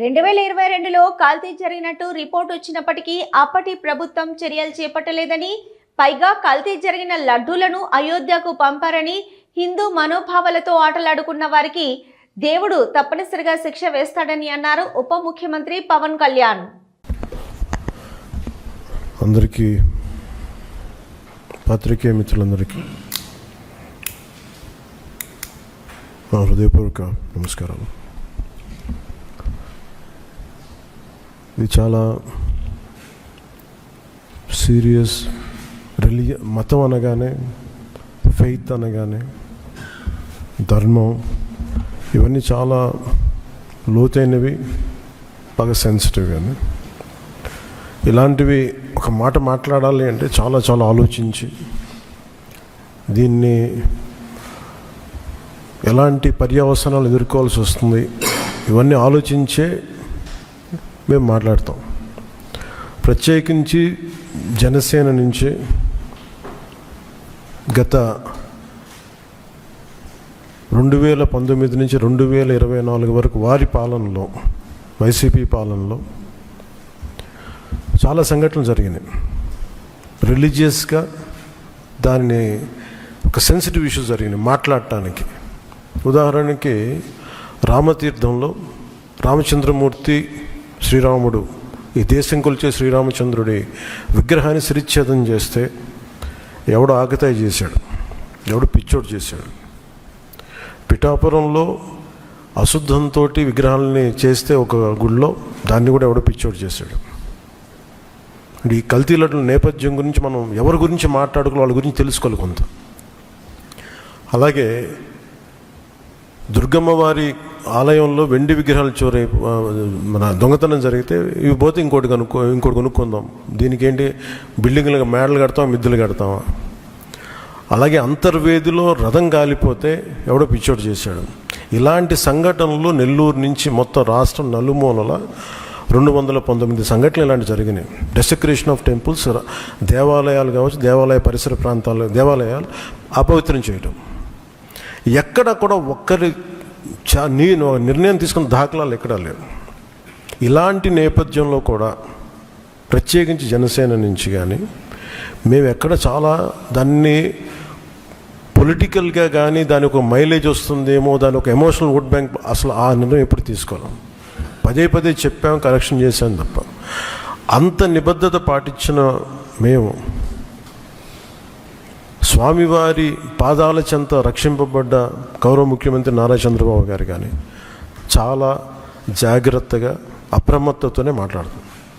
రెండు వేల ఇరవై రెండులో కాల్తీ జరిగినట్టు రిపోర్ట్ వచ్చినప్పటికీ అప్పటి ప్రభుత్వం చర్యలు చేపట్టలేదని పైగా కల్తీ జరిగిన లడ్డూలను అయోధ్యకు పంపారని హిందూ మనోభావాలతో ఆటలాడుకున్న వారికి దేవుడు తప్పనిసరిగా శిక్ష వేస్తాడని అన్నారు ఉప ముఖ్యమంత్రి పవన్ కళ్యాణ్. అందరికీ పాత్రికేయ మిత్రులందరికీ హృదయపూర్వక నమస్కారాలు. ఇది చాలా సీరియస్ రిలిజ మతం అనగానే ఫెయిత్ అనగానే ధర్మం ఇవన్నీ చాలా లోతైనవి బాగా సెన్సిటివ్ కానీ ఇలాంటివి ఒక మాట మాట్లాడాలి అంటే చాలా చాలా ఆలోచించి దీన్ని ఎలాంటి పర్యవసనాలు ఎదుర్కోవాల్సి వస్తుంది ఇవన్నీ ఆలోచించే మేము మాట్లాడతాం. ప్రత్యేకించి జనసేన నుంచి గత రెండు వేల పంతొమ్మిది నుంచి రెండు వేల ఇరవై నాలుగు వరకు వారి పాలనలో వైసీపీ పాలనలో చాలా సంఘటనలు జరిగినాయి. రిలీజియస్గా దాన్ని ఒక సెన్సిటివ్ ఇష్యూ జరిగినాయి మాట్లాడటానికి. ఉదాహరణకి రామతీర్థంలో రామచంద్రమూర్తి శ్రీరాముడు ఈ దేశం కొలిచే శ్రీరామచంద్రుడి విగ్రహాన్ని శిరిచ్ఛేదం చేస్తే ఎవడు ఆగతాయి చేశాడు? ఎవడు పిచ్చోడు చేశాడు? పిఠాపురంలో అశుద్ధంతో విగ్రహాలని చేస్తే ఒక గుడిలో దాన్ని కూడా ఎవడో పిచ్చోడు చేశాడు. ఈ కల్తీ నేపథ్యం గురించి మనం ఎవరి గురించి మాట్లాడుకుని వాళ్ళ గురించి తెలుసుకోవాలి కొంత. అలాగే దుర్గమ్మ వారి ఆలయంలో వెండి విగ్రహాలు చోరీ మన దొంగతనం జరిగితే ఇవి పోతే ఇంకోటి కనుక్కో ఇంకోటి కొనుక్కుందాం. దీనికి ఏంటి బిల్డింగ్లు మేడలు కడతాం మిద్దులు కడతామా అలాగే అంతర్వేదిలో రథం కాలిపోతే ఎవడో పిచ్చోడు చేశాడు. ఇలాంటి సంఘటనలు నెల్లూరు నుంచి మొత్తం రాష్ట్రం నలుమూలల రెండు వందల పంతొమ్మిది సంఘటనలు ఇలాంటి జరిగినాయి. డెసక్రేషన్ ఆఫ్ టెంపుల్స్ దేవాలయాలు కావచ్చు దేవాలయ పరిసర ప్రాంతాలు దేవాలయాలు అపవిత్రం చేయటం. ఎక్కడ కూడా ఒక్కరి చా నీ నిర్ణయం తీసుకున్న దాఖలాలు ఎక్కడా లేవు. ఇలాంటి నేపథ్యంలో కూడా ప్రత్యేకించి జనసేన నుంచి కానీ మేము ఎక్కడ చాలా దాన్ని పొలిటికల్గా కానీ దాని ఒక మైలేజ్ వస్తుందేమో దాని ఒక ఎమోషనల్ ఓట్ బ్యాంక్ అసలు ఆ నిర్ణయం ఎప్పుడు తీసుకోలేం. పదే పదే చెప్పాం కరెక్షన్ చేశాం తప్ప. అంత నిబద్ధత పాటించిన మేము స్వామివారి పాదాల చెంత రక్షింపబడ్డ గౌరవ ముఖ్యమంత్రి నారా చంద్రబాబు గారు కానీ చాలా జాగ్రత్తగా అప్రమత్తతోనే మాట్లాడుతుంది